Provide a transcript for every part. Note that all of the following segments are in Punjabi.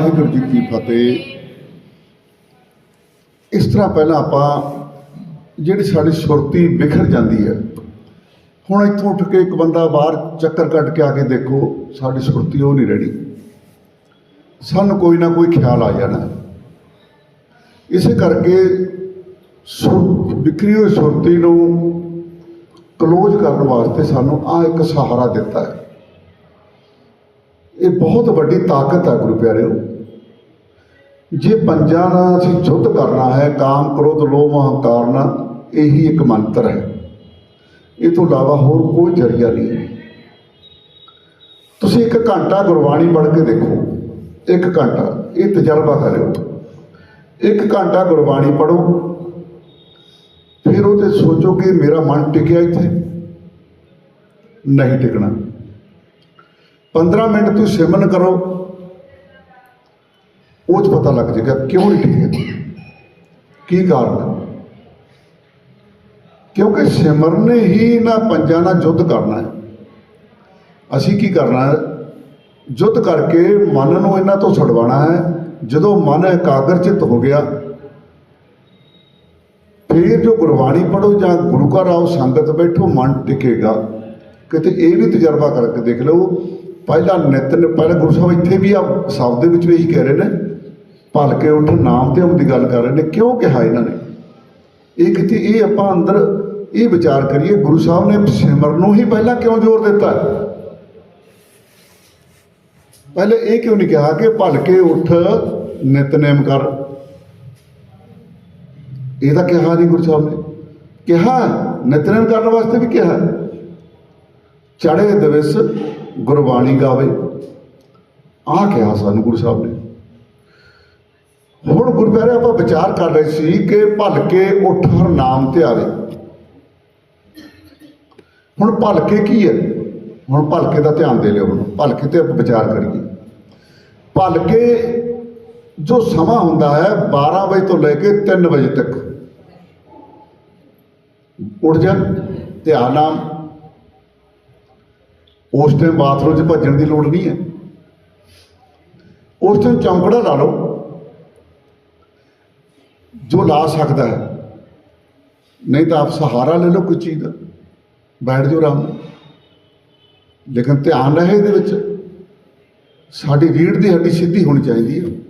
ਵਾਹਿਗੁਰੂ ਜੀ ਕੀ ਫਤਿਹ। ਇਸ ਤਰ੍ਹਾਂ ਪਹਿਲਾਂ ਆਪਾਂ ਜਿਹੜੀ ਸਾਡੀ ਸੁਰਤੀ ਬਿਖਰ ਜਾਂਦੀ ਹੈ, ਹੁਣ ਇੱਥੋਂ ਉੱਠ ਕੇ ਇੱਕ ਬੰਦਾ ਬਾਹਰ ਚੱਕਰ ਕੱਟ ਕੇ ਆ ਕੇ ਦੇਖੋ, ਸਾਡੀ ਸੁਰਤੀ ਉਹ ਨਹੀਂ ਰਹਿਣੀ। ਸਾਨੂੰ ਕੋਈ ਨਾ ਕੋਈ ਖਿਆਲ ਆ ਜਾਣਾ। ਇਸੇ ਕਰਕੇ ਸੁਰ ਵਿਕਰੀ ਹੋਈ ਸੁਰਤੀ ਨੂੰ ਕਲੋਜ਼ ਕਰਨ ਵਾਸਤੇ ਸਾਨੂੰ ਆ ਇੱਕ ਸਹਾਰਾ ਦਿੱਤਾ ਹੈ। ਇਹ ਬਹੁਤ ਵੱਡੀ ਤਾਕਤ ਹੈ ਗੁਰੂ ਪਿਆਰਿਓ। ਜੇ ਪੰਜਾਂ ਨਾਲ ਅਸੀਂ ਯੁੱਧ ਕਰਨਾ ਹੈ, ਕਾਮ ਕ੍ਰੋਧ, ਲੋਭ ਹੰਕਾਰ ਨਾਲ, ਇਹੀ ਇੱਕ ਮੰਤਰ ਹੈ। ਇਹ ਤੋਂ ਇਲਾਵਾ ਹੋਰ ਕੋਈ ਜਰੀਆ ਨਹੀਂ ਹੈ। ਤੁਸੀਂ ਇੱਕ ਘੰਟਾ ਗੁਰਬਾਣੀ ਪੜ੍ਹ ਕੇ ਦੇਖੋ। ਇੱਕ ਘੰਟਾ, ਇਹ ਤਜਰਬਾ ਕਰਿਓ। ਇੱਕ ਘੰਟਾ ਗੁਰਬਾਣੀ ਪੜੋ ਫਿਰ ਉਹ ਤੇ ਸੋਚੋ ਕਿ ਮੇਰਾ ਮਨ ਟਿਕਿਆ ਇੱਥੇ। ਨਹੀਂ ਟਿਕਣਾ। 15 ਮਿੰਟ ਤੁਸੀਂ ਸਿਮਰਨ ਕਰੋ। ਉਹ 'ਚ ਪਤਾ ਲੱਗ ਜਾਏਗਾ ਕਿਉਂ ਨਹੀਂ ਟਿਕਿਆ। ਕੀ ਕਾਰਨ ਕਿਉਂਕਿ ਸਿਮਰਨ ਹੀ ਇਹਨਾਂ ਪੰਜਾਂ ਨਾਲ ਯੁੱਧ ਕਰਨਾ ਹੈ। ਅਸੀਂ ਕੀ ਕਰਨਾ ਹੈ? ਯੁੱਧ ਕਰਕੇ ਮਨ ਨੂੰ ਇਹਨਾਂ ਤੋਂ ਛੁਡਵਾਉਣਾ ਹੈ। ਜਦੋਂ ਮਨ ਇਕਾਗਰ ਚਿੱਤ ਹੋ ਗਿਆ, ਫਿਰ ਜੋ ਗੁਰਬਾਣੀ ਪੜੋ ਜਾਂ ਗੁਰੂ ਘਰ ਆਓ, ਸੰਗਤ ਬੈਠੋ, ਮਨ ਟਿਕੇਗਾ। ਕਿਤੇ ਇਹ ਵੀ ਤਜਰਬਾ ਕਰਕੇ ਦੇਖ ਲਓ, ਪਹਿਲਾ ਨਿਤ ਪਹਿਲਾਂ ਗੁਰੂ ਸਾਹਿਬ ਇੱਥੇ ਵੀ ਆ ਸ਼ਬਦ ਦੇ ਵਿੱਚ ਵੀ ਇਹੀ ਕਹਿ ਰਹੇ ਨੇ ਭਲਕੇ ਉੱਠ ਨਾਮ ਤੇ ਦੀ ਗੱਲ ਕਰ ਰਹੇ ਨੇ, ਕਿਉਂ ਕਿਹਾ ਇਹਨਾਂ ਨੇ? ਇਹ ਕਿਤੇ ਇਹ ਆਪਾਂ ਅੰਦਰ ਇਹ ਵਿਚਾਰ ਕਰੀਏ, ਗੁਰੂ ਸਾਹਿਬ ਨੇ ਸਿਮਰਨ ਨੂੰ ਹੀ ਪਹਿਲਾਂ ਕਿਉਂ ਜ਼ੋਰ ਦਿੱਤਾ? ਪਹਿਲੇ ਇਹ ਕਿਉਂ ਨਹੀਂ ਕਿਹਾ ਕਿ ਭਲਕੇ ਉੱਠ, ਨਿਤਨੇਮ ਕਰ? ਇਹ ਤਾਂ ਕਿਹਾ ਨਹੀਂ ਗੁਰੂ ਸਾਹਿਬ ਨੇ। ਕਿਹਾ, ਨਿਤਨੇਮ ਕਰਨ ਵਾਸਤੇ ਵੀ ਕਿਹਾ। ਚੜੇ ਦਿਵਸ ਗੁਰਬਾਣੀ ਗਾਵੇ। ਆਹ ਕਿਹਾ ਸਾਨੂੰ ਗੁਰੂ ਸਾਹਿਬ ਨੇ। ਹੁਣ ਗੁਰਪਿਆਰੇ ਆਪਾਂ ਵਿਚਾਰ ਕਰ ਰਹੇ ਸੀ ਕਿ ਭਲਕੇ ਉੱਠ ਹਰ ਨਾਮ ਤੇ ਆਵੇ। ਹੁਣ ਭਲਕੇ ਕੀ ਹੈ? ਹੁਣ ਭਲਕੇ ਦਾ ਧਿਆਨ ਦੇ ਲਿਓ ਹੁਣ ਭਲਕੇ ਤੇ ਆਪਾਂ ਵਿਚਾਰ ਕਰੀਏ। ਭਲਕੇ ਜੋ ਸਮਾਂ ਹੁੰਦਾ ਹੈ 12 ਵਜੇ ਤੋਂ ਲੈ ਕੇ 3 ਵਜੇ ਤੱਕ। ਉੱਠ ਜਾ, ਧਿਆਨ ਨਾਮ ਉਸ ਟਾਈਮ ਬਾਥਰੂਮ 'ਚ ਭੱਜਣ ਦੀ ਲੋੜ ਨਹੀਂ ਹੈ। ਉਸ ਟਾਈਮ ਚੌਂਕੜਾ ਲਾ ਲਓ। ਜੋ ਲਾ ਸਕਦਾ ਹੈ। ਨਹੀਂ ਤਾਂ ਆਪ ਸਹਾਰਾ ਲੈ ਲਓ ਕੋਈ ਚੀਜ਼ ਦਾ। ਬੈਠ ਜਾਓ ਆਰਾਮ ਨਾਲ। ਲੇਕਿਨ ਧਿਆਨ ਰਹੇ ਇਹਦੇ ਵਿੱਚ। ਸਾਡੀ ਰੀੜ ਦੀ ਹੱਡੀ ਸਿੱਧੀ ਹੋਣੀ ਚਾਹੀਦੀ ਹੈ।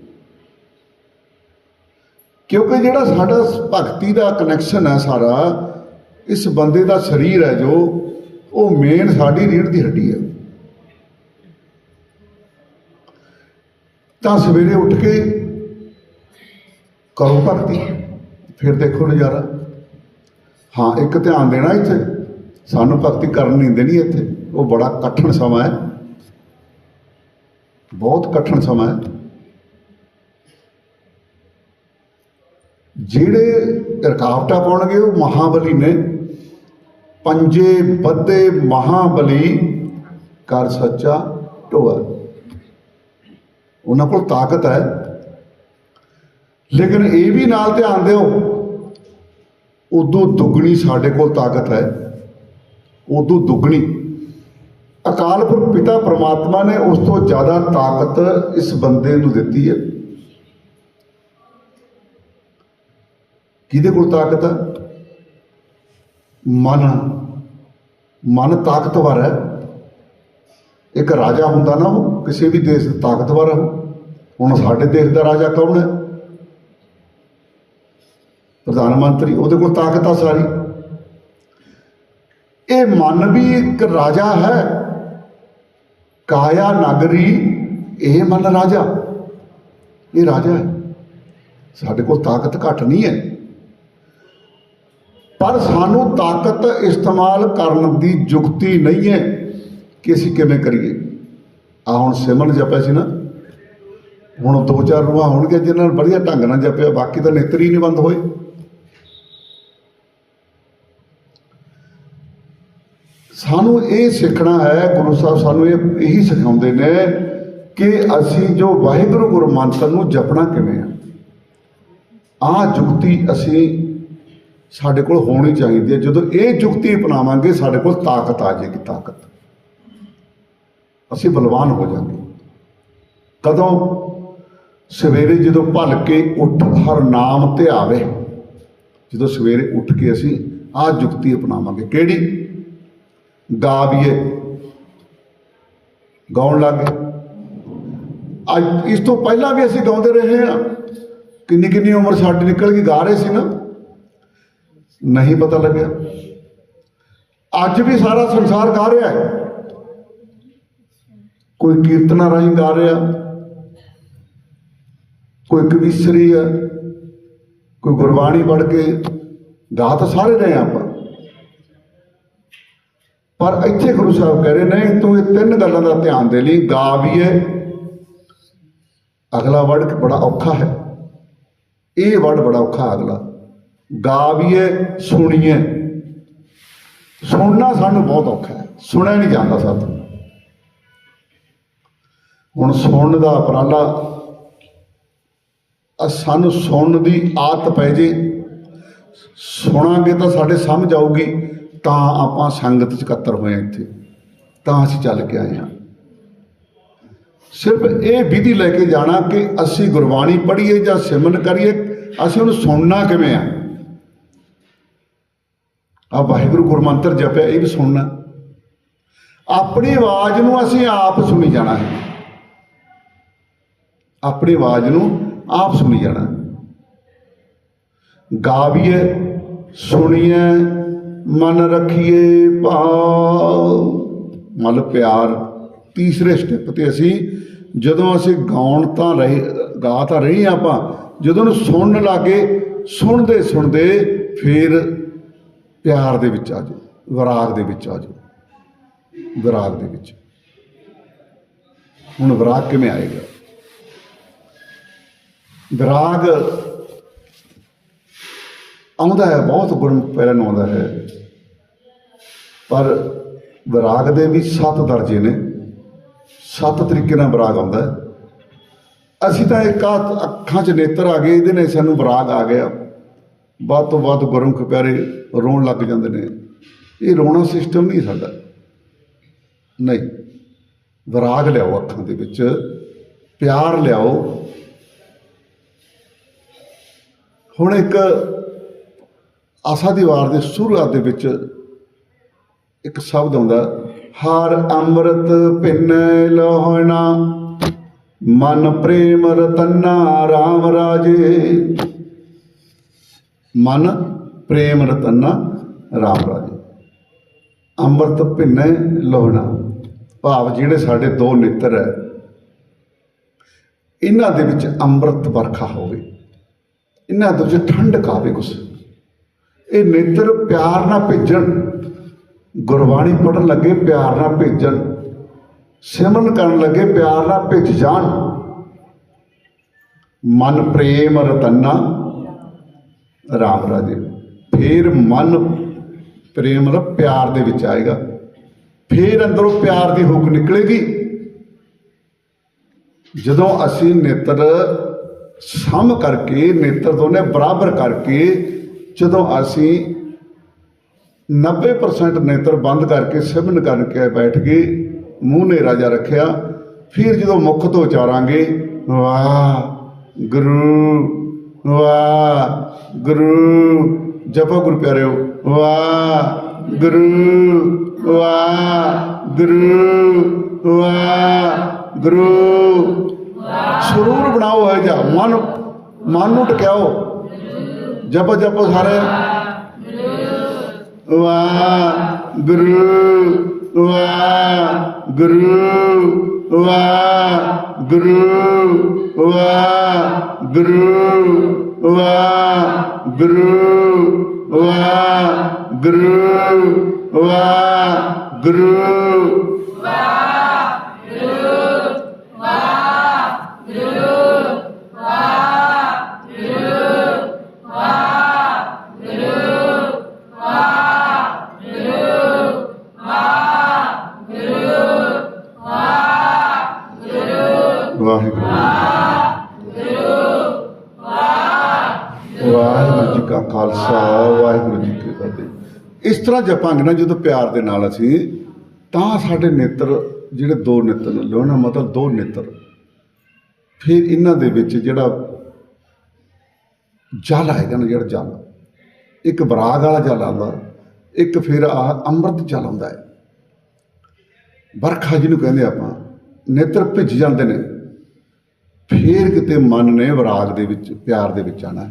ਕਿਉਂਕਿ ਜਿਹੜਾ ਸਾਡਾ ਭਗਤੀ ਦਾ ਕਨੈਕਸ਼ਨ ਹੈ ਸਾਰਾ, ਇਸ ਬੰਦੇ ਦਾ ਸਰੀਰ ਹੈ ਜੋ, ਉਹ ਮੇਨ ਸਾਡੀ ਰੀੜ ਦੀ ਹੱਡੀ ਹੈ। ਤਾਂ ਸਵੇਰੇ ਉੱਠ ਕੇ ਕਰੋ ਭਗਤੀ। ਫਿਰ ਦੇਖੋ ਨਜ਼ਾਰਾ। ਹਾਂ, ਇੱਕ ਧਿਆਨ ਦੇਣਾ ਇੱਥੇ। ਸਾਨੂੰ ਭਗਤੀ ਕਰਨ ਨਹੀਂ ਦੇਣੀ ਇੱਥੇ। ਉਹ ਬੜਾ ਕਠਿਨ ਸਮਾਂ ਹੈ। ਬਹੁਤ ਕਠਿਨ ਸਮਾਂ ਹੈ। ਜਿਹੜੇ ਰਕਾਵਟਾਂ ਪਾਉਣਗੇ, ਉਹ ਮਹਾਬਲੀ ਨੇ। ਪੰਜੇ ਬੱਦੇ ਮਹਾਬਲੀ ਕਰ ਸੱਚਾ ਢੋਆ। ਉਹਨਾਂ ਕੋਲ ਤਾਕਤ ਹੈ। ਲੇਕਿਨ ਇਹ ਵੀ ਨਾਲ ਧਿਆਨ ਦਿਓ, ਉਦੋਂ ਦੁੱਗਣੀ ਸਾਡੇ ਕੋਲ ਤਾਕਤ ਹੈ। ਉਦੋਂ ਦੁੱਗਣੀ। ਅਕਾਲ ਪੁਰਖ ਪਿਤਾ ਪ੍ਰਮਾਤਮਾ ਨੇ ਉਸ ਤੋਂ ਜ਼ਿਆਦਾ ਤਾਕਤ ਇਸ ਬੰਦੇ ਨੂੰ ਦਿੱਤੀ ਹੈ। ਕਿਹਦੇ ਕੋਲ ਤਾਕਤ ਹੈ? ਮਨ। ਮਨ ਤਾਕਤਵਰ ਹੈ। ਇੱਕ ਰਾਜਾ ਹੁੰਦਾ ਨਾ ਉਹ, ਕਿਸੇ ਵੀ ਦੇਸ਼ ਦਾ ਤਾਕਤਵਰ ਹੈ ਹੁਣ ਸਾਡੇ ਦੇਸ਼ ਦਾ ਰਾਜਾ ਕੌਣ ਹੈ? ਪ੍ਰਧਾਨ ਮੰਤਰੀ, ਉਹਦੇ ਕੋਲ ਤਾਕਤ ਆ ਸਾਰੀ। ਇਹ ਮਨ ਵੀ ਇੱਕ ਰਾਜਾ ਹੈ। ਕਾਇਆ ਨਗਰੀ, ਇਹ ਮਨ ਰਾਜਾ। ਇਹ ਰਾਜਾ ਹੈ। ਸਾਡੇ ਕੋਲ ਤਾਕਤ ਘੱਟ ਨਹੀਂ ਹੈ। ਪਰ ਸਾਨੂੰ ਤਾਕਤ ਇਸਤੇਮਾਲ ਕਰਨ ਦੀ ਯੁਕਤੀ ਨਹੀਂ ਹੈ ਕਿ ਅਸੀਂ ਕਿਵੇਂ ਕਰੀਏ। ਆ ਹੁਣ ਸਿਮਰਨ ਜਪਿਆ ਸੀ ਨਾ। ਹੁਣ ਦੋ ਚਾਰ ਰੂਹਾਂ ਹੋਣਗੇ ਜਿਨ੍ਹਾਂ ਨਾਲ ਵਧੀਆ ਢੰਗ ਨਾਲ ਜਪਿਆ, ਬਾਕੀ ਤਾਂ ਨੇਤਰ ਹੀ ਨਹੀਂ ਬੰਦ ਹੋਏ। ਸਾਨੂੰ ਇਹ ਸਿੱਖਣਾ ਹੈ, ਗੁਰੂ ਸਾਹਿਬ ਸਾਨੂੰ ਇਹ ਇਹੀ ਸਿਖਾਉਂਦੇ ਨੇ ਕਿ ਅਸੀਂ ਜੋ ਵਾਹਿਗੁਰੂ ਗੁਰੂ ਨੂੰ ਜਪਣਾ ਕਿਵੇਂ ਆ। ਆਹ ਜੁਗਤੀ ਅਸੀਂ ਸਾਡੇ ਕੋਲ ਹੋਣੀ ਚਾਹੀਦੀ ਹੈ। ਜਦੋਂ ਇਹ ਜੁਗਤੀ ਅਪਣਾਵਾਂਗੇ, ਸਾਡੇ ਕੋਲ ਤਾਕਤ ਆ ਜਾਏਗੀ, ਤਾਕਤ। ਅਸੀਂ ਬਲਵਾਨ ਹੋ ਜਾਂਗੇ। ਕਦੋਂ? ਸਵੇਰੇ ਜਦੋਂ ਭਲ ਕੇ ਉੱਠ ਹਰ ਨਾਮ 'ਤੇ ਆਵੇ, ਜਦੋਂ ਸਵੇਰੇ ਉੱਠ ਕੇ ਅਸੀਂ ਆਹ ਜੁਗਤੀ ਅਪਣਾਵਾਂਗੇ। ਕਿਹੜੀ? ਗਾਵੀਏ ਗਾਉਣ ਲੱਗੇ ਅੱਜ ਇਸ ਤੋਂ ਪਹਿਲਾਂ ਵੀ ਅਸੀਂ ਗਾਉਂਦੇ ਰਹੇ ਹਾਂ ਕਿੰਨੀ ਕਿੰਨੀ ਉਮਰ ਸਾਡੀ ਨਿਕਲ ਗਈ ਗਾ ਰਹੇ ਸੀ ਨਾ ਨਹੀਂ ਪਤਾ ਲੱਗਿਆ ਅੱਜ ਵੀ ਸਾਰਾ ਸੰਸਾਰ ਗਾ ਰਿਹਾ ਹੈ ਕੋਈ ਕੀਰਤਨਾਂ ਰਾਹੀਂ ਗਾ ਰਿਹਾ ਕੋਈ ਕਵੀਸ਼ਰੀ ਹੈ ਕੋਈ ਗੁਰਬਾਣੀ ਪੜ੍ਹ ਕੇ ਗਾ ਤਾਂ ਸਾਰੇ ਰਹੇ ਆਪਾਂ ਪਰ ਇੱਥੇ ਗੁਰੂ ਸਾਹਿਬ ਕਹਿ ਰਹੇ ਨੇ, ਤੂੰ ਇਹ ਤਿੰਨ ਗੱਲਾਂ ਦਾ ਧਿਆਨ ਦੇ ਲਈ, ਗਾ ਵੀ ਹੈ ਅਗਲਾ ਵਰਡ ਬੜਾ ਔਖਾ ਹੈ। ਇਹ ਵਰਡ ਬੜਾ ਔਖਾ ਅਗਲਾ। ਗਾ ਵੀ ਹੈ ਸੁਣੀਏ। ਸੁਣਨਾ ਸਾਨੂੰ ਬਹੁਤ ਔਖਾ ਹੈ। ਸੁਣਿਆ ਨਹੀਂ ਜਾਂਦਾ ਸਾਥ। ਹੁਣ ਸੁਣਨ ਦਾ ਉਪਰਾਲਾ ਸਾਨੂੰ ਸੁਣਨ ਦੀ ਆਦਤ ਪੈ ਜੇ। ਸੁਣਾਂਗੇ ਤਾਂ ਸਾਡੇ ਸਮਝ ਆਊਗੀ। ਤਾਂ ਆਪਾਂ ਸੰਗਤ ਚ ਇਕੱਤਰ ਹੋਏ ਹਾਂ ਇੱਥੇ। ਤਾਂ ਅਸੀਂ ਚੱਲ ਕੇ ਆਏ ਹਾਂ। ਸਿਰਫ ਇਹ ਵਿਧੀ ਲੈ ਕੇ ਜਾਣਾ ਕਿ ਅਸੀਂ ਗੁਰਬਾਣੀ ਪੜ੍ਹੀਏ ਜਾਂ ਸਿਮਰਨ ਕਰੀਏ, ਅਸੀਂ ਉਹਨੂੰ ਸੁਣਨਾ ਕਿਵੇਂ ਆ? ਆ ਵਾਹਿਗੁਰੂ ਗੁਰਮੰਤਰ ਜਪਿਆ, ਇਹ ਵੀ ਸੁਣਨਾ। ਆਪਣੀ ਆਵਾਜ਼ ਨੂੰ ਅਸੀਂ ਆਪ ਸੁਣੀ ਜਾਣਾ ਹੈ। ਆਪਣੀ ਆਵਾਜ਼ ਨੂੰ ਆਪ ਸੁਣੀ ਜਾਣਾ। ਗਾਵੀਏ ਸੁਣੀਏ ਮਨ ਰੱਖੀਏ ਭਾਵ। ਮਨ ਪਿਆਰ, ਤੀਸਰੇ ਸਟੈਪ ਤੇ ਅਸੀਂ ਜਦੋਂ ਅਸੀਂ ਗਾਉਣ ਤਾਂ ਰਹੇ, ਗਾ ਤਾਂ ਰਹੇ ਹਾਂ ਆਪਾਂ, ਜਦੋਂ ਨੂੰ ਸੁਣਨ ਲੱਗੇ, ਸੁਣਦੇ ਸੁਣਦੇ ਫਿਰ ਪਿਆਰ ਦੇ ਵਿੱਚ ਆ ਜਾਓ, ਵਿਰਾਗ ਦੇ ਵਿੱਚ ਆ ਜਾਓ। ਵਿਰਾਗ ਦੇ ਵਿੱਚ। ਹੁਣ ਵਿਰਾਗ ਕਿਵੇਂ ਆਏਗਾ? ਵਿਰਾਗ ਆਉਂਦਾ ਹੈ, ਬਹੁਤ ਗੁਰਮੁਖ ਪਹਿਲਾਂ ਨੂੰ ਆਉਂਦਾ ਹੈ। ਪਰ ਵਿਰਾਗ ਦੇ ਵੀ ਸੱਤ ਦਰਜੇ ਨੇ। ਸੱਤ ਤਰੀਕੇ ਨਾਲ ਵਿਰਾਗ ਆਉਂਦਾ ਹੈ। ਅਸੀਂ ਤਾਂ ਇੱਕ ਆਹ ਅੱਖਾਂ 'ਚ ਨੇਤਰ ਆ ਗਏ, ਇਹਦੇ ਨਾਲ ਸਾਨੂੰ ਵਿਰਾਗ ਆ ਗਿਆ। ਵੱਧ ਤੋਂ ਵੱਧ ਗੁਰਮੁਖ ਪਿਆਰੇ ਰੋਣ ਲੱਗ ਜਾਂਦੇ ਨੇ। ਇਹ ਰੋਣਾ ਸਿਸਟਮ ਨਹੀਂ ਸਾਡਾ। ਨਹੀਂ, ਵਿਰਾਗ ਲਿਆਓ ਅੱਖਾਂ ਦੇ ਵਿੱਚ। ਪਿਆਰ ਲਿਆਓ। ਹੁਣ ਇੱਕ ਆਸਾ ਦੀ ਵਾਰ ਦੇ ਸ਼ੁਰੂਆਤ ਦੇ ਵਿੱਚ ਇੱਕ ਸ਼ਬਦ ਆਉਂਦਾ ਹਰ ਅੰਮ੍ਰਿਤ ਪਿੰਨੇ ਲੋਹਣਾ ਮਨ ਪ੍ਰੇਮ ਰਤਨਾ RAM ਰਾਜੇ। ਮਨ ਪ੍ਰੇਮ ਰਤਨਾ RAM ਰਾਜੇ। ਅੰਮ੍ਰਿਤ ਪਿੰਨੇ ਲੋਹਣਾ ਭਾਵ ਜਿਹੜੇ ਸਾਡੇ ਦੋ ਨੇਤਰ ਹੈ, ਇਹਨਾਂ ਦੇ ਵਿੱਚ ਅੰਮ੍ਰਿਤ ਵਰਖਾ ਹੋਵੇ, ਇਹਨਾਂ ਦੇ ਵਿੱਚ ਠੰਡਕ ਆਵੇ ਕੁਛ। ਇਹ ਨੇਤਰ ਪਿਆਰ ਨਾਲ ਭੇਜਣ। ਗੁਰਬਾਣੀ ਪੜਨ ਲੱਗੇ ਪਿਆਰ ਨਾਲ ਭੇਜਣ। ਸਿਮਰਨ ਕਰਨ ਲੱਗੇ ਪਿਆਰ ਨਾਲ ਭਿੱਜ ਜਾਣ। ਮਨ ਪ੍ਰੇਮ ਰਤਨਾ, ਰਾਮ ਰਾਜੇ। ਫੇਰ ਮਨ ਪ੍ਰੇਮ ਰ ਪਿਆਰ ਦੇ ਵਿੱਚ ਆਏਗਾ। ਫੇਰ ਅੰਦਰੋਂ ਪਿਆਰ ਦੀ ਹੁਕ ਨਿਕਲੇਗੀ। ਜਦੋਂ ਅਸੀਂ ਨੇਤਰ ਸਮ ਕਰਕੇ, ਨੇਤਰ ਦੋਨੇ ਬਰਾਬਰ ਕਰਕੇ ਜਦੋਂ ਅਸੀਂ 90% ਨੇਤਰ ਬੰਦ ਕਰਕੇ ਸਿਮਰਨ ਕਰਕੇ ਬੈਠ ਗਏ ਮੂੰਹ ਨੇ ਰਾਜਾ ਰੱਖਿਆ ਫਿਰ ਜਦੋਂ ਮੁਖ ਤੋਂ ਉਚਾਰਾਂਗੇ ਵਾਹ ਗੁਰੂ ਵਾਹ ਗੁਰੂ ਜਪੋ ਗੁਰੂ ਪਿਆਰਿਓ ਵਾਹ ਗੁਰੂ ਵਾਹ ਗੁਰੂ ਵਾਹ ਗੁਰੂ। ਸਰੂਰ ਬਣਾਓ ਹੈ ਜਾ ਮਨ ਮਨ ਨੂੰ ਟਿਕਾਓ। ਜਪੋ ਜਪੋ ਸਾਰੇ। ਵਾਹ ਗੁਰੂ ਵਾਹ ਗੁਰੂ ਵਾਹ ਗੁਰੂ ਵਾਹ ਗੁਰੂ ਵਾਹ ਗੁਰੂ ਵਾਹ ਗੁਰੂ ਵਾਹ ਗੁਰੂ ਵਾਹਿਗੁਰੂ। ਵਾਹਿਗੁਰੂ ਜੀ ਕਾ ਖਾਲਸਾ, ਵਾਹਿਗੁਰੂ ਜੀ ਕੀ ਫਤਿਹ। ਇਸ ਤਰ੍ਹਾਂ ਜਪਾਂਗੇ ਨਾ, ਜਦੋਂ ਪਿਆਰ ਦੇ ਨਾਲ ਅਸੀਂ, ਤਾਂ ਸਾਡੇ ਨੇਤਰ, ਜਿਹੜੇ ਦੋ ਨੇਤਰ ਲੋਣਾ ਮਤਲਬ ਦੋ ਨੇਤਰ। ਫਿਰ ਇਹਨਾਂ ਦੇ ਵਿੱਚ ਜਿਹੜਾ ਜਲ ਆਏਗਾ ਨਾ, ਜਿਹੜਾ ਜਲ, ਇੱਕ ਬਰਾਗ ਵਾਲਾ ਜਲ ਆਉਂਦਾ, ਇੱਕ ਫਿਰ ਆ ਅੰਮ੍ਰਿਤ ਜਲ ਆਉਂਦਾ ਹੈ। ਵਰਖਾ ਜਿਹਨੂੰ ਕਹਿੰਦੇ ਆਪਾਂ, ਨੇਤਰ ਭਿੱਜ ਜਾਂਦੇ ਨੇ। ਫੇਰ ਕਿਤੇ ਮਨ ਨੇ ਵਿਰਾਗ ਦੇ ਵਿੱਚ, ਪਿਆਰ ਦੇ ਵਿੱਚ ਆਣਾ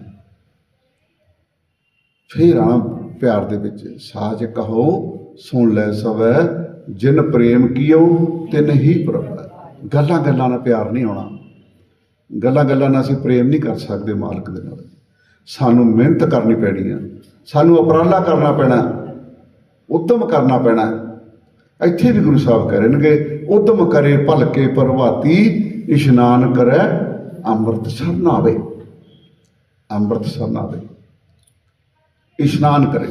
ਫੇਰ ਆਣਾ ਪਿਆਰ ਦੇ ਵਿੱਚ। ਸਾਜ ਕਹੋ, ਸੁਣ ਲੈ ਸਵੈ, ਜਿਨ ਪ੍ਰੇਮ ਕੀਓ, ਤਿਨ ਹੀ ਪ੍ਰਭ। ਗੱਲਾਂ ਗੱਲਾਂ ਨਾਲ ਪਿਆਰ ਨਹੀਂ ਆਉਣਾ। ਗੱਲਾਂ ਗੱਲਾਂ ਨਾਲ ਅਸੀਂ ਪ੍ਰੇਮ ਨਹੀਂ ਕਰ ਸਕਦੇ ਮਾਲਕ ਦੇ ਨਾਲ। ਸਾਨੂੰ ਮਿਹਨਤ ਕਰਨੀ ਪੈਣੀ ਆ। ਸਾਨੂੰ ਉਪਰਾਲਾ ਕਰਨਾ ਪੈਣਾ। ਉਦਮ ਕਰਨਾ ਪੈਣਾ। ਇੱਥੇ ਵੀ ਗੁਰੂ ਸਾਹਿਬ ਕਹਿ ਰਹੇ ਨੇ ਕਿ ਉਦਮ ਕਰੇ ਭਲਕੇ ਪ੍ਰਭਾਤੀ ਇਸ਼ਨਾਨ ਕਰੈ ਅੰਮ੍ਰਿਤਸਰ ਨਾਵੇ ਅੰਮ੍ਰਿਤਸਰ ਨਾਵੇ ਇਸ਼ਨਾਨ ਕਰੇ।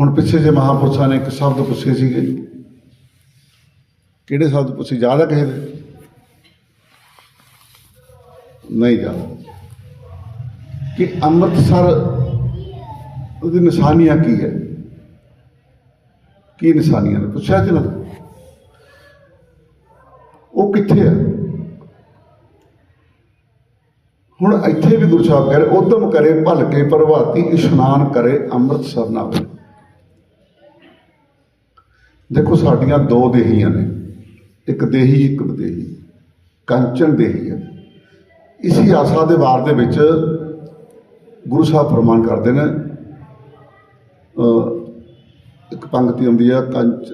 ਹੁਣ ਪਿੱਛੇ ਜੇ ਮਹਾਪੁਰਸ਼ਾਂ ਨੇ ਇੱਕ ਸ਼ਬਦ ਪੁੱਛੇ ਸੀਗੇ। ਕਿਹੜੇ ਸ਼ਬਦ ਪੁੱਛੇ? ਜ਼ਿਆਦਾ ਆ ਕਿਸੇ ਦੇ? ਨਹੀਂ ਜ਼ਿਆਦਾ ਕਿ ਅੰਮ੍ਰਿਤਸਰ ਉਹਦੀ ਨਿਸ਼ਾਨੀਆਂ ਕੀ ਹੈ? ਕੀ ਨਿਸ਼ਾਨੀਆਂ ਨੇ? ਪੁੱਛਿਆ ਸੀ ਨਾ? ਉਹ ਕਿੱਥੇ ਆ? ਹੁਣ ਇੱਥੇ ਵੀ ਗੁਰੂ ਸਾਹਿਬ ਕਹਿ ਰਹੇ ਉਦਮ ਕਰੇ ਭਲਕੇ ਪ੍ਰਭਾਤੀ, ਇਸ਼ਨਾਨ ਕਰੇ, ਅੰਮ੍ਰਿਤਸਰ ਨਾਵੇ ਦੇਖੋ, ਸਾਡੀਆਂ ਦੋ ਦੇਹੀਆਂ ਨੇ। ਇੱਕ ਦੇਹੀ, ਇੱਕ ਵਿਦੇਹੀ। ਕੰਚਨ ਦੇਹੀ ਹੈ। ਇਸੀ ਆਸਾ ਦੇ ਵਾਰ ਦੇ ਵਿੱਚ ਗੁਰੂ ਸਾਹਿਬ ਫਰਮਾਨ ਕਰਦੇ ਨੇ ਇੱਕ ਪੰਕਤੀ ਆਉਂਦੀ ਆ, ਕੰਚ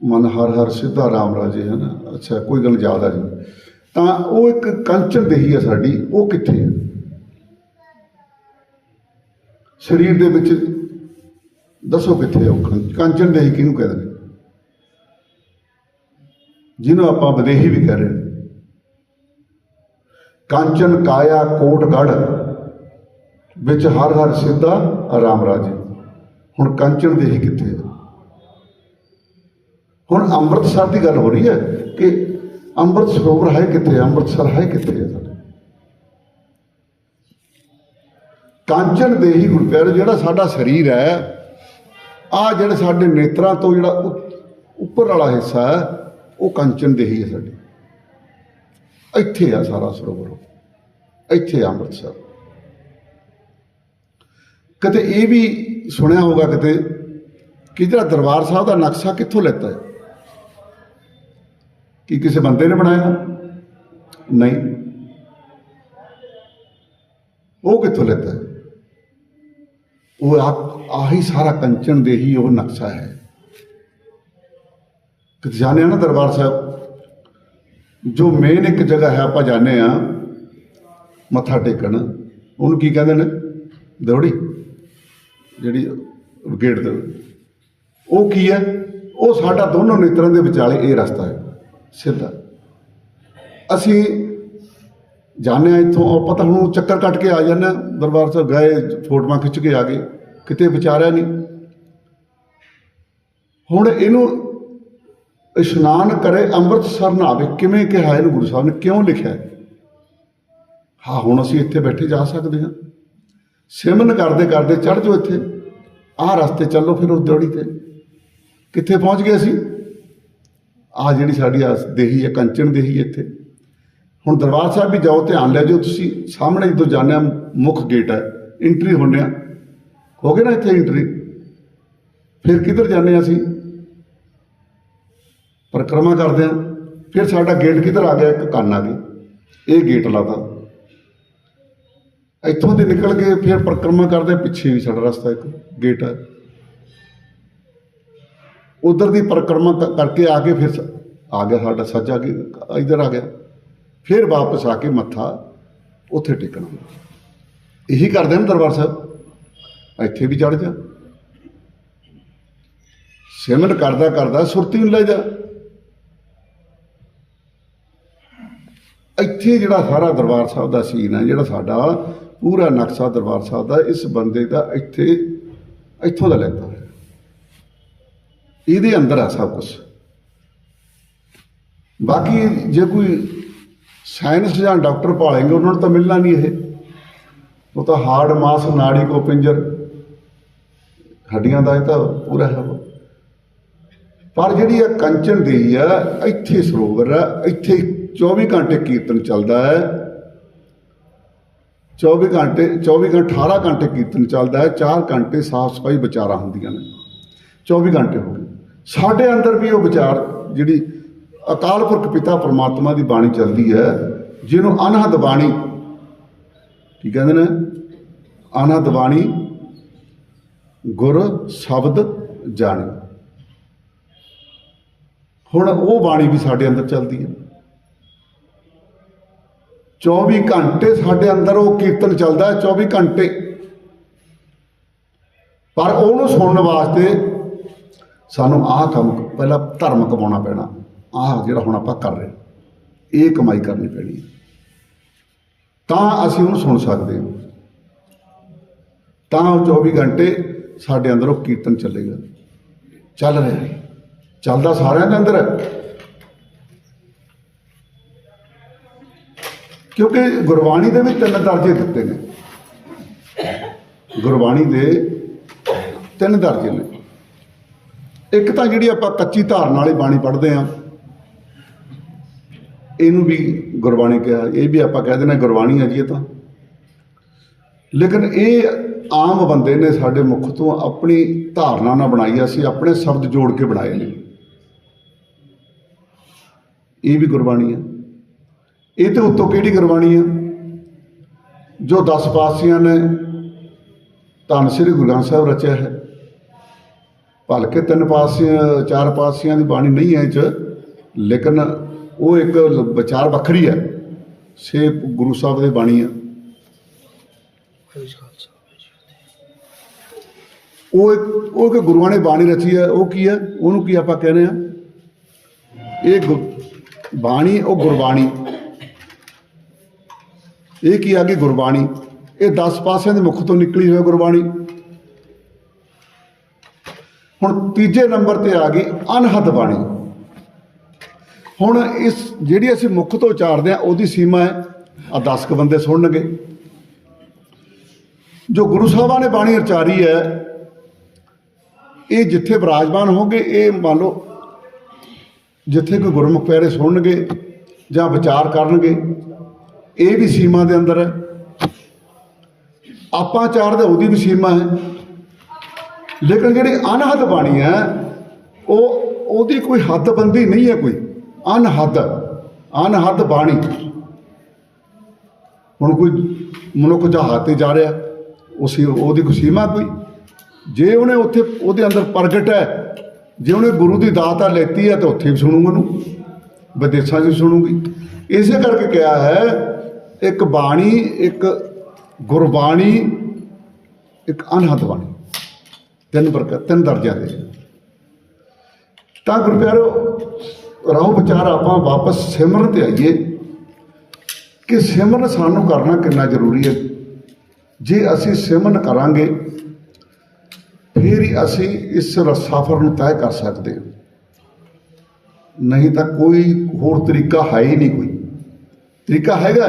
ਮਨ ਹਰ ਹਰ ਸਿੱਧਾ ਰਾਮ ਰਾਜੇ ਹੈ ਨਾ ਅੱਛਾ, ਕੋਈ ਗੱਲ ਯਾਦ ਆ ਜੀ ਤਾਂ ਉਹ ਇੱਕ ਕੰਚਨ ਦੇਹੀ ਆ ਸਾਡੀ, ਉਹ ਕਿੱਥੇ ਹੈ ਸਰੀਰ ਦੇ ਵਿੱਚ ਦੱਸੋ ਕਿੱਥੇ ਹੈ ਉਹ ਕੰਚਨ ਦੇਹੀ ਕਿਹਨੂੰ ਕਹਿੰਦੇ ਨੇ ਜਿਹਨੂੰ ਆਪਾਂ ਵਿਦੇਹੀ ਵੀ ਕਹਿ ਰਹੇ ਨੇ ਕਾਂਚਨ, ਕਾਇਆ ਕੋਟ ਵਿੱਚ ਹਰ ਹਰ ਸਿੱਧਾ ਆਰਾਮ ਰਾਜੇ। ਹੁਣ ਕਾਂਚਨ ਦੇਹੀ ਕਿੱਥੇ ਹੈ ਹੁਣ ਅੰਮ੍ਰਿਤਸਰ ਦੀ ਗੱਲ ਹੋ ਰਹੀ ਹੈ ਕਿ ਅੰਮ੍ਰਿਤ ਸਰੋਵਰ ਹੈ ਕਿੱਥੇ? ਹੈ? ਅੰਮ੍ਰਿਤਸਰ ਹੈ ਕਿੱਥੇ ਹੈ ਸਾਡੇ? ਕਾਂਚਨ ਦੇਹੀ ਗੁਰਪਿਆਰ ਜਿਹੜਾ ਸਾਡਾ ਸਰੀਰ ਹੈ, ਆ ਜਿਹੜੇ ਸਾਡੇ ਨੇਤਰਾਂ ਤੋਂ ਜਿਹੜਾ ਉੱਪਰ ਵਾਲਾ ਹਿੱਸਾ ਹੈ, ਉਹ ਕਾਂਚਨ ਦੇਹੀ ਹੈ ਸਾਡੀ। ਇੱਥੇ ਆ ਸਾਰਾ ਸਰੋਵਰ। ਇੱਥੇ ਆ ਅੰਮ੍ਰਿਤਸਰ। ਕਦੇ ਇਹ ਵੀ ਸੁਣਿਆ ਹੋਗਾ ਕਿਤੇ ਕਿ ਜਿਹੜਾ ਦਰਬਾਰ ਸਾਹਿਬ ਦਾ ਨਕਸ਼ਾ ਕਿੱਥੋਂ ਲੈਤਾ ਹੈ? ਕਿ ਕਿਸੇ ਬੰਦੇ ਨੇ ਬਣਾਇਆ? ਨਹੀਂ। ਉਹ ਕਿੱਥੋਂ ਲੈਤਾ? ਉਹ ਆ- ਆਹੀ ਸਾਰਾ ਕੰਚਨ ਦੇ ਹੀ ਉਹ ਨਕਸ਼ਾ ਹੈ। ਕਿ ਜਾਣਿਆ ਨਾ ਦਰਬਾਰ ਸਾਹਿਬ? ਜੋ ਮੇਨ ਇੱਕ ਜਗ੍ਹਾ ਹੈ, ਆਪਾਂ ਜਾਣੇ ਆ ਮੱਥਾ ਟੇਕਣ। ਉਹਨੂੰ ਕੀ ਕਹਿੰਦੇ ਨੇ? ਦੌੜੀ। ਜਿਹੜੀ ਗੇਟ ਦੇ ਉਹ ਕੀ ਹੈ? ਉਹ ਸਾਡਾ ਦੋਨੋਂ ਨੇਤਰਾਂ ਦੇ ਵਿਚਾਲੇ ਇਹ ਰਸਤਾ ਹੈ। ਸਿੱਧਾ ਅਸੀਂ ਜਾਣੇ ਆ ਇੱਥੋਂ, ਆਪਾਂ ਤਾਂ ਹੁਣ ਚੱਕਰ ਕੱਟ ਕੇ ਆ ਜਾਂਦੇ ਹਾਂ। ਦਰਬਾਰ ਸਾਹਿਬ ਗਏ, ਫੋਟੋਆਂ ਖਿੱਚ ਕੇ ਆ ਗਏ। ਕਿਤੇ ਵਿਚਾਰਿਆ ਨਹੀਂ। ਹੁਣ ਇਹਨੂੰ ਇਸ਼ਨਾਨ ਕਰੇ, ਅੰਮ੍ਰਿਤਸਰ ਨਹਾਵੇ ਕਿਵੇਂ ਕਿਹਾ ਇਹਨੂੰ ਗੁਰੂ ਸਾਹਿਬ ਨੇ? ਕਿਉਂ ਲਿਖਿਆ ਹਾਂ? ਹੁਣ ਅਸੀਂ ਇੱਥੇ ਬੈਠੇ ਜਾ ਸਕਦੇ ਹਾਂ। ਸਿਮਰਨ ਕਰਦੇ ਕਰਦੇ ਚੜ ਜਾਓ ਇੱਥੇ। ਆਹ ਰਸਤੇ ਚੱਲੋ ਫਿਰ ਉਸ ਦੌੜੀ ਤੇ। ਕਿੱਥੇ ਪਹੁੰਚ ਗਏ ਅਸੀਂ? ਆਹ ਜਿਹੜੀ ਸਾਡੀ ਆਹ ਦੇਹੀ ਹੈ ਕੰਚਨ ਦੇਹੀ ਇੱਥੇ। ਹੁਣ ਦਰਬਾਰ ਸਾਹਿਬ ਵੀ ਜਾਓ, ਧਿਆਨ ਲੈ ਜਾਓ, ਤੁਸੀਂ ਸਾਹਮਣੇ ਜਦੋਂ ਜਾਂਦੇ ਆ, ਮੁੱਖ ਗੇਟ ਹੈ ਐਂਟਰੀ ਹੁੰਦੇ ਆ। ਹੋ ਗਏ ਨਾ ਇੱਥੇ ਐਂਟਰੀ ਫਿਰ ਕਿੱਧਰ ਜਾਂਦੇ ਆ ਅਸੀਂ? ਪਰਿਕਰਮਾ ਕਰਦੇ ਆ। ਫਿਰ ਸਾਡਾ ਗੇਟ ਕਿੱਧਰ ਆ ਗਿਆ? ਇੱਕ ਕੰਨ ਆ ਗਈ। ਇਹ ਗੇਟ ਲਾਤਾ। ਇੱਥੋਂ ਦੇ ਨਿਕਲ ਕੇ ਫਿਰ ਪਰਿਕਰਮਾ ਕਰਦੇ ਪਿੱਛੇ ਵੀ ਸਾਡਾ ਰਸਤਾ ਇੱਕ ਗੇਟ ਹੈ ਉਧਰ ਦੀ ਪਰਿਕਰਮਾ ਕ- ਕਰਕੇ ਆ ਕੇ ਫਿਰ ਸ- ਆ ਗਿਆ ਸਾਡਾ ਸੱਜਾ ਕੇ ਇਧਰ ਆ ਗਿਆ। ਫਿਰ ਵਾਪਸ ਆ ਕੇ ਮੱਥਾ ਉੱਥੇ ਟੇਕਣਾ ਇਹੀ ਕਰਦੇ ਨੇ ਦਰਬਾਰ ਸਾਹਿਬ। ਇੱਥੇ ਵੀ ਚੜ ਜਾ। ਸਿਮਰਨ ਕਰਦਾ ਕਰਦਾ ਸੁਰਤੀ ਨੂੰ ਲੈ ਜਾ। ਇੱਥੇ ਜਿਹੜਾ ਸਾਰਾ ਦਰਬਾਰ ਸਾਹਿਬ ਦਾ ਸੀਨ ਹੈ, ਜਿਹੜਾ ਸਾਡਾ ਪੂਰਾ ਨਕਸ਼ਾ ਦਰਬਾਰ ਸਾਹਿਬ ਦਾ, ਇਸ ਬੰਦੇ ਦਾ ਇੱਥੇ, ਇੱਥੋਂ ਦਾ ਲੈਤਾ। ਇਹਦੇ ਅੰਦਰ ਆ ਸਭ ਕੁਝ ਬਾਕੀ ਜੇ ਕੋਈ ਸਾਇੰਸ ਜਾਂ ਡਾਕਟਰ ਭਾਲेंगे ਉਹਨਾਂ ਨੂੰ ਤਾਂ ਮਿਲਣਾ ਨਹੀਂ ਇਹ। ਉਹ ਤਾਂ ਹਾਰਡ ਮਾਸ ਨਾੜੀ ਕੋ ਪਿੰਜਰ। ਹੱਡੀਆਂ ਦਾ ਇਹ ਤਾਂ ਪੂਰਾ ਹੈ। ਉਹ ਪਰ ਜਿਹੜੀ ਇਹ ਕੰਚਨ ਦੇਈ ਆ, ਇੱਥੇ ਸਰੋਵਰ ਆ, ਇੱਥੇ 24 ਘੰਟੇ ਕੀਰਤਨ ਚੱਲਦਾ ਹੈ। 24 ਘੰਟੇ 24 ਘੰਟੇ 18 ਘੰਟੇ ਕੀਰਤਨ ਚੱਲਦਾ ਹੈ 4 ਘੰਟੇ ਸਾਫ਼ ਸਫ਼ਾਈ ਵਿਚਾਰਾਂ ਹੁੰਦੀਆਂ ਨੇ। 24 ਘੰਟੇ ਹੋ ਗਏ। ਸਾਡੇ ਅੰਦਰ ਵੀ ਉਹ ਵਿਚਾਰ ਜਿਹੜੀ ਅਕਾਲ ਪੁਰਖ ਪਿਤਾ ਪਰਮਾਤਮਾ ਦੀ ਬਾਣੀ ਚੱਲਦੀ ਹੈ, ਜਿਹਨੂੰ ਅਨਹਦ ਬਾਣੀ ਕੀ ਕਹਿੰਦੇ ਨੇ? ਅਨਹਦ ਬਾਣੀ ਗੁਰ ਸ਼ਬਦ ਜਾਣੀ। ਹੁਣ ਉਹ ਬਾਣੀ ਵੀ ਸਾਡੇ ਅੰਦਰ ਚੱਲਦੀ ਹੈ। 24 ਘੰਟੇ ਸਾਡੇ ਅੰਦਰ ਉਹ ਕੀਰਤਨ ਚੱਲਦਾ ਹੈ 24 ਘੰਟੇ। ਪਰ ਉਹਨੂੰ ਸੁਣਨ ਵਾਸਤੇ ਸਾਨੂੰ ਆਹ ਕੰਮ, ਪਹਿਲਾਂ ਧਰਮ ਕਮਾਉਣਾ ਪੈਣਾ। ਆਹ ਜਿਹੜਾ ਹੁਣ ਆਪਾਂ ਕਰ ਰਹੇ ਇਹ ਕਮਾਈ ਕਰਨੀ ਪੈਣੀ ਤਾਂ ਅਸੀਂ ਉਹਨੂੰ ਸੁਣ ਸਕਦੇ ਹਾਂ। ਤਾਂ ਉਹ 24 ਘੰਟੇ ਸਾਡੇ ਅੰਦਰ ਉਹ ਕੀਰਤਨ ਚੱਲੇਗਾ। ਚੱਲ ਰਿਹਾ ਹੈ। ਚੱਲਦਾ ਸਾਰਿਆਂ ਦੇ ਅੰਦਰ। ਹੈ ਕਿਉਂਕਿ ਗੁਰਬਾਣੀ ਦੇ ਵੀ ਤਿੰਨ ਦਰਜੇ ਦਿੱਤੇ ਨੇ। ਗੁਰਬਾਣੀ ਦੇ ਤਿੰਨ ਦਰਜੇ ਨੇ। ਇੱਕ ਤਾਂ ਜਿਹੜੀ ਆਪਾਂ ਕੱਚੀ ਧਾਰਨ ਵਾਲੀ ਬਾਣੀ ਪੜ੍ਹਦੇ ਆ ਇਹਨੂੰ ਵੀ ਗੁਰਬਾਣੀ ਕਿਹਾ ਇਹ ਵੀ ਆਪਾਂ ਕਹਿ ਦਿੰਦੇ ਹਾਂ ਗੁਰਬਾਣੀ ਹੈ ਜੀ ਇਹ ਤਾਂ। ਲੇਕਿਨ ਇਹ ਆਮ ਬੰਦੇ ਨੇ ਸਾਡੇ ਮੁਖ ਤੋਂ ਆਪਣੀ ਧਾਰਨਾ ਨਾਲ ਬਣਾਈ ਆ, ਅਸੀਂ ਆਪਣੇ ਸ਼ਬਦ ਜੋੜ ਕੇ ਬਣਾਏ ਨੇ। ਇਹ ਵੀ ਗੁਰਬਾਣੀ ਹੈ ਇਹ ਤੇ ਉੱਤੋਂ ਕਿਹੜੀ ਗੁਰਬਾਣੀ ਆ? ਜੋ 10 ਪਾਤਸ਼ਾਹਾਂ ਨੇ ਧੰਨ ਸ੍ਰੀ ਗੁਰੂ ਗ੍ਰੰਥ ਸਾਹਿਬ ਰਚਿਆ ਹੈ। ਭਲਕੇ ਤਿੰਨ ਪਾਤਸ਼ਾਹ ਚਾਰ ਪਾਤਸ਼ਾਹਾਂ ਦੀ ਬਾਣੀ ਨਹੀਂ ਹੈ ਇਹ ਚ, ਲੇਕਿਨ ਉਹ ਇੱਕ ਵਿਚਾਰ ਵੱਖਰੀ ਹੈ। ਛੇ ਗੁਰੂ ਸਾਹਿਬ ਦੇ ਬਾਣੀ ਆ ਉਹ ਇੱਕ ਉਹ ਇੱਕ ਗੁਰੂਆਂ ਨੇ ਬਾਣੀ ਰਚੀ ਹੈ। ਉਹ ਕੀ ਹੈ? ਉਹਨੂੰ ਕੀ ਆਪਾਂ ਕਹਿੰਦੇ ਆ ਇਹ ਗੁ- ਬਾਣੀ, ਉਹ ਗੁਰਬਾਣੀ। ਇਹ ਕੀ ਆ ਗਈ? ਗੁਰਬਾਣੀ। ਇਹ 10 ਪਾਸਿਆਂ ਦੇ ਮੁਖ ਤੋਂ ਨਿਕਲੀ ਹੋਈ ਗੁਰਬਾਣੀ। ਹੁਣ ਤੀਜੇ ਨੰਬਰ ਤੇ ਆ ਗਈ ਅਨਹਦ ਬਾਣੀ। ਹੁਣ ਇਸ ਜਿਹੜੀ ਅਸੀਂ ਮੁੱਖ ਤੋਂ ਉਚਾਰਦੇ ਆ ਉਹਦੀ ਸੀਮਾ ਹੈ ਆ 10 ਕ ਬੰਦੇ ਸੁਣਨਗੇ। ਜੋ ਗੁਰੂ ਸਾਹਿਬਾਂ ਨੇ ਬਾਣੀ ਉਚਾਰੀ ਹੈ, ਇਹ ਜਿੱਥੇ ਬਿਰਾਜਮਾਨ ਹੋਗੇ ਇਹ ਮੰਨ ਲਓ ਜਿੱਥੇ ਕੋਈ ਗੁਰਮੁਖ ਪਿਆਰੇ ਸੁਣਨਗੇ ਜਾਂ ਵਿਚਾਰ ਕਰਨਗੇ, ਇਹ ਵੀ ਸੀਮਾ ਦੇ ਅੰਦਰ ਹੈ। ਆਪਾਂ ਚਾਰ ਦੇ ਉਹਦੀ ਵੀ ਸੀਮਾ ਹੈ। ਲੇਕਿਨ ਜਿਹੜੀ ਅਨਹਦ ਬਾਣੀ ਹੈ, ਉਹ, ਉਹਦੀ ਕੋਈ ਹੱਦਬੰਦੀ ਨਹੀਂ ਹੈ ਕੋਈ। ਅਨਹਦ ਅਨਹਦ ਬਾਣੀ। ਹੁਣ ਕੋਈ ਮਨੁੱਖ ਜਹਾਜ਼ ਤੇ ਜਾ ਰਿਹਾ, ਉਸੇ, ਉਹਦੀ ਕੋਈ ਸੀਮਾ ਕੋਈ। ਜੇ ਉਹਨੇ ਉੱਥੇ, ਉਹਦੇ ਅੰਦਰ ਪ੍ਰਗਟ ਹੈ, ਜੇ ਉਹਨੇ ਗੁਰੂ ਦੀ ਦਾਤ ਆ ਲੈਤੀ ਹੈ, ਤਾਂ ਉੱਥੇ ਵੀ ਸੁਣੂਗਾ ਉਹਨੂੰ। ਵਿਦੇਸ਼ਾਂ 'ਚ ਵੀ ਸੁਣੂਗੀ। ਇਸੇ ਕਰਕੇ ਕਿਹਾ ਹੈ, ਇੱਕ ਬਾਣੀ, ਇੱਕ ਗੁਰਬਾਣੀ, ਇੱਕ ਅਨਹਦ ਬਾਣੀ। ਤਿੰਨ ਪ੍ਰਕਾਰ ਤਿੰਨ ਦਰਜਿਆਂ ਦੇ। ਤਾਂ ਗੁਰੂ ਪਿਆਰੋ, ਰਹੋ ਵਿਚਾਰ ਆਪਾਂ ਵਾਪਸ ਸਿਮਰਨ ਤੇ ਆਈਏ ਕਿ ਸਿਮਰਨ ਸਾਨੂੰ ਕਰਨਾ ਕਿੰਨਾ ਜ਼ਰੂਰੀ ਹੈ। ਜੇ ਅਸੀਂ ਸਿਮਰਨ ਕਰਾਂਗੇ, ਫਿਰ ਹੀ ਅਸੀਂ ਇਸ ਸਫ਼ਰ ਨੂੰ ਤੈਅ ਕਰ ਸਕਦੇ ਹਾਂ। ਨਹੀਂ ਤਾਂ ਕੋਈ ਹੋਰ ਤਰੀਕਾ ਹੈ ਹੀ ਨਹੀਂ ਕੋਈ। ਤਰੀਕਾ ਹੈਗਾ,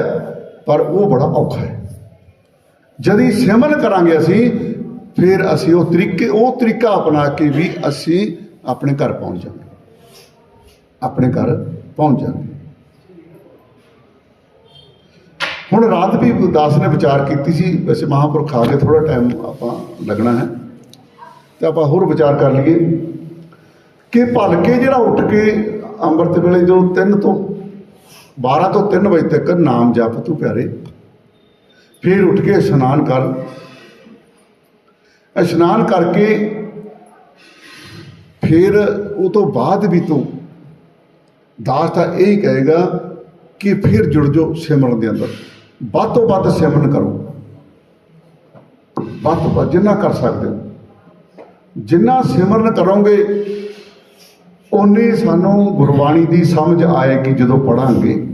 ਪਰ ਉਹ ਬੜਾ ਔਖਾ ਹੈ। ਜਦ ਹੀ ਸਿਮਰਨ ਕਰਾਂਗੇ ਅਸੀਂ ਫਿਰ ਅਸੀਂ ਉਹ ਤਰੀਕੇ, ਉਹ ਤਰੀਕਾ ਅਪਣਾ ਕੇ ਵੀ ਅਸੀਂ ਆਪਣੇ ਘਰ ਪਹੁੰਚ ਜਾਵਾਂਗੇ ਆਪਣੇ ਘਰ ਪਹੁੰਚ ਜਾਵਾਂਗੇ ਹੁਣ ਰਾਤ ਵੀ ਦਾਸ ਨੇ ਵਿਚਾਰ ਕੀਤੀ ਸੀ, ਵੈਸੇ ਮਹਾਂਪੁਰਖ ਆ ਕੇ ਥੋੜਾ ਟਾਈਮ ਆਪਾਂ ਲੱਗਣਾ ਹੈ। ਤੇ ਆਪਾਂ ਹੋਰ ਵਿਚਾਰ ਕਰ ਲਈਏ ਕਿ ਭਲਕੇ ਜਿਹੜਾ ਉੱਠ ਕੇ ਅੰਮ੍ਰਿਤ ਵੇਲੇ ਜੋ 3 ਤੋਂ 12 ਤੋਂ 3 ਵਜੇ ਤੱਕ ਨਾਮ ਜਪ ਤੂੰ ਪਿਆਰੇ, ਫਿਰ ਉੱਠ ਕੇ ਇਸ਼ਨਾਨ ਕਰ ਇਸ਼ਨਾਨ ਕਰਕੇ ਫਿਰ ਉਹ ਤੋਂ ਬਾਅਦ ਵੀ ਤੂੰ ਦਾਸ ਤਾਂ ਇਹ ਹੀ ਕਹੇਗਾ ਕਿ ਫਿਰ ਜੁੜ ਜਾਓ ਸਿਮਰਨ ਦੇ ਅੰਦਰ। ਵੱਧ ਤੋਂ ਵੱਧ ਸਿਮਰਨ ਕਰੋ। ਵੱਧ ਤੋਂ ਵੱਧ ਜਿੰਨਾ ਕਰ ਸਕਦੇ ਹੋ। ਜਿੰਨਾ ਸਿਮਰਨ ਕਰੋਗੇ ਉਨੀ ਸਾਨੂੰ ਗੁਰਬਾਣੀ ਦੀ ਸਮਝ ਆਏਗੀ ਜਦੋਂ ਪੜਾਂਗੇ।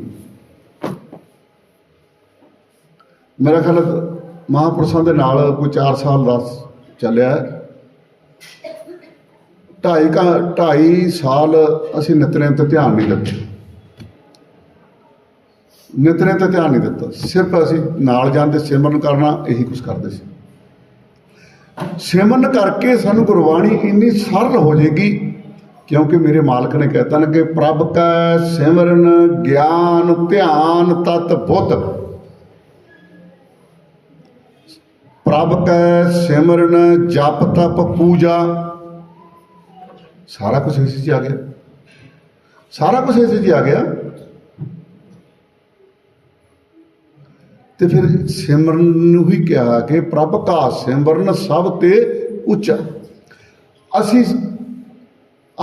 ਮੇਰਾ ਖਿਆਲ ਹੈ ਮਹਾਂਪੁਰਸ਼ਾਂ ਦੇ ਨਾਲ ਕੋਈ 4 ਸਾਲ ਦਾ ਚੱਲਿਆ। ਢਾਈ ਕਾ, ਢਾਈ ਸਾਲ ਅਸੀਂ ਨਿਤਨੇਮ ਤੇ ਧਿਆਨ ਨਹੀਂ ਦਿੱਤਾ। ਨਿਤਨੇਮ ਤੇ ਧਿਆਨ ਨਹੀਂ ਦਿੱਤਾ। ਸਿਰਫ ਅਸੀਂ ਨਾਲ ਜਾਂਦੇ ਸਿਮਰਨ ਕਰਨਾ, ਇਹੀ ਕੁਝ ਕਰਦੇ ਸੀ। ਸਿਮਰਨ ਕਰਕੇ ਸਾਨੂੰ ਗੁਰਬਾਣੀ ਇੰਨੀ ਸਰਲ ਹੋ ਜੇਗੀ ਕਿਉਂਕਿ ਮੇਰੇ ਮਾਲਕ ਨੇ ਕਹਿਤਾ ਨਾ ਕਿ ਪ੍ਰਭ ਕੈ ਸਿਮਰਨ, ਗਿਆਨ, ਧਿਆਨ, ਤਤ, ਬੁੱਧ। ਪ੍ਰਭ ਕੈ ਸਿਮਰਨ ਜਪ ਤਪ ਪੂਜਾ। ਸਾਰਾ ਕੁਝ ਇਸੇ 'ਚ ਆ ਗਿਆ। ਸਾਰਾ ਕੁਝ ਇਸੇ 'ਚ ਆ ਗਿਆ। ਤੇ ਫਿਰ ਸਿਮਰਨ ਨੂੰ ਹੀ ਕਿਹਾ ਕਿ ਪ੍ਰਭ ਕਾ ਸਿਮਰਨ ਸਭ ਤੇ ਉੱਚਾ। ਅਸੀਂ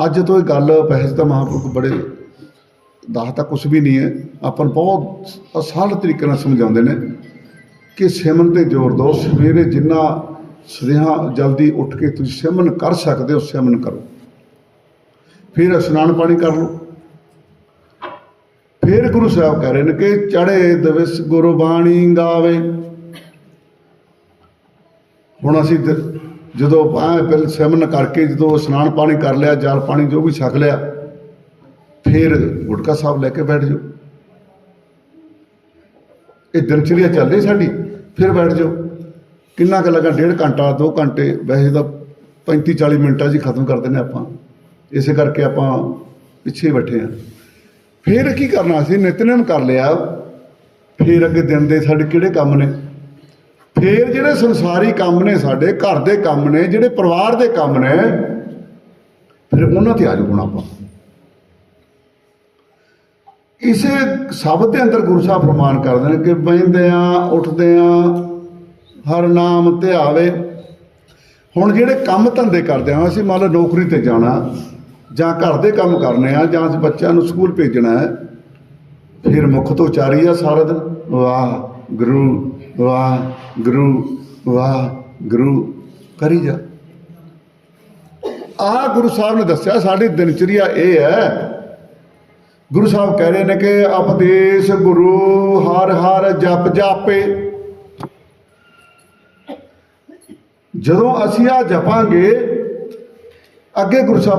ਅੱਜ ਤੋਂ ਇਹ ਗੱਲ ਵੈਸੇ ਤਾਂ ਮਹਾਂਪੁਰਖ ਬੜੇ ਦੱਸ ਤਾਂ ਕੁਝ ਵੀ ਨਹੀਂ ਹੈ। ਆਪਾਂ ਬਹੁਤ ਆਸਾਨ ਤਰੀਕੇ ਨਾਲ ਸਮਝਾਉਂਦੇ ਨੇ। ਕਿ ਸਿਮਨ ਤੇ ਜ਼ੋਰ ਦਿਓ, ਸਵੇਰੇ ਜਿੰਨਾ ਸਦੇਹਾ ਜਲਦੀ ਉੱਠ ਕੇ ਤੁਸੀਂ ਸਿਮਨ ਕਰ ਸਕਦੇ ਹੋ ਸਿਮਨ ਕਰੋ। ਫਿਰ ਇਸ਼ਨਾਨ ਪਾਣੀ ਕਰ ਲਓ। ਫਿਰ ਗੁਰੂ ਸਾਹਿਬ ਕਹਿ ਰਹੇ ਨੇ ਕਿ ਚੜੇ ਦਵਿਸ ਗੁਰੂ ਬਾਣੀ ਗਾਵੇ। ਹੁਣ ਅਸੀਂ ਜਦੋਂ ਆਹ ਪਹਿਲ ਸਿਮਨ ਕਰਕੇ ਜਦੋਂ ਇਸ਼ਨਾਨ ਪਾਣੀ ਕਰ ਲਿਆ, ਜਲ ਪਾਣੀ ਜੋ ਵੀ ਛਕ ਲਿਆ, ਫਿਰ ਗੁਟਕਾ ਸਾਹਿਬ ਲੈ ਕੇ ਬੈਠ ਜਾਓ। ਇਹ ਦਿਨਚਰਿਆ ਚੱਲ ਰਹੀ ਸਾਡੀ, ਫਿਰ ਬੈਠ ਜਾਓ। ਕਿੰਨਾ ਕੁ ਲੱਗਾ, ਡੇਢ ਘੰਟਾ 2 ਘੰਟੇ, ਵੈਸੇ ਤਾਂ 35 40 ਮਿੰਟਾਂ 'ਚ ਖਤਮ ਕਰ ਦਿੰਦੇ ਆਪਾਂ। ਇਸੇ ਕਰਕੇ ਆਪਾਂ ਪਿੱਛੇ ਬੈਠੇ ਆ ਫਿਰ ਕੀ ਕਰਨਾ ਸੀ ਨਿਤਨੇਮ ਕਰ ਲਿਆ। ਫਿਰ ਅੱਗੇ ਦਿਨ ਦੇ ਸਾਡੇ ਕਿਹੜੇ ਕੰਮ ਨੇ? ਫਿਰ ਜਿਹੜੇ ਸੰਸਾਰੀ ਕੰਮ ਨੇ ਸਾਡੇ, ਘਰ ਦੇ ਕੰਮ ਨੇ, ਜਿਹੜੇ ਪਰਿਵਾਰ ਦੇ ਕੰਮ ਨੇ, ਫਿਰ ਉਹਨਾਂ ਤੇ ਆ ਜਾਓ ਹੁਣ ਆਪਾਂ। ਇਸੇ ਸ਼ਬਦ ਦੇ ਅੰਦਰ ਗੁਰੂ ਸਾਹਿਬ ਫਰਮਾਨ ਕਰਦੇ ਨੇ ਕਿ ਬਹਿੰਦਿਆਂ ਉੱਠਦਿਆਂ ਹਰ ਨਾਮ ਧਿਆਵੇ ਹੁਣ ਜਿਹੜੇ ਕੰਮ ਧੰਦੇ ਕਰਦੇ ਆ, ਅਸੀਂ ਮੰਨ ਲਓ ਨੌਕਰੀ ਤੇ ਜਾਣਾ, ਜਾਂ ਘਰ ਦੇ ਕੰਮ ਕਰਨੇ ਆ, ਜਾਂ ਅਸੀਂ ਬੱਚਿਆਂ ਨੂੰ ਸਕੂਲ ਭੇਜਣਾ ਹੈ, ਫਿਰ ਮੁੱਖ ਤੋਂ ਚਾਰੀ ਆ ਸਾਰਾ ਦਿਨ। ਵਾਹ ਗੁਰੂ ਵਾਹ ਗੁਰੂ ਵਾਹ ਗੁਰੂ, ਕਰੀ ਜਾ। ਆ ਗੁਰੂ ਸਾਹਿਬ ਨੇ ਦੱਸਿਆ, ਸਾਡੀ ਦਿਨਚਰਿਆ ਇਹ ਹੈ ਗੁਰੂ ਸਾਹਿਬ ਕਹਿ ਰਹੇ ਨੇ ਕਿ ਉਪਦੇਸ਼ ਗੁਰੂ ਹਰ ਹਰ ਜਪ ਜਾਪੇ। ਜਦੋਂ ਅਸੀਂ ਆ ਜਪਾਂਗੇ, ਅੱਗੇ ਗੁਰੂ ਸਾਹਿਬ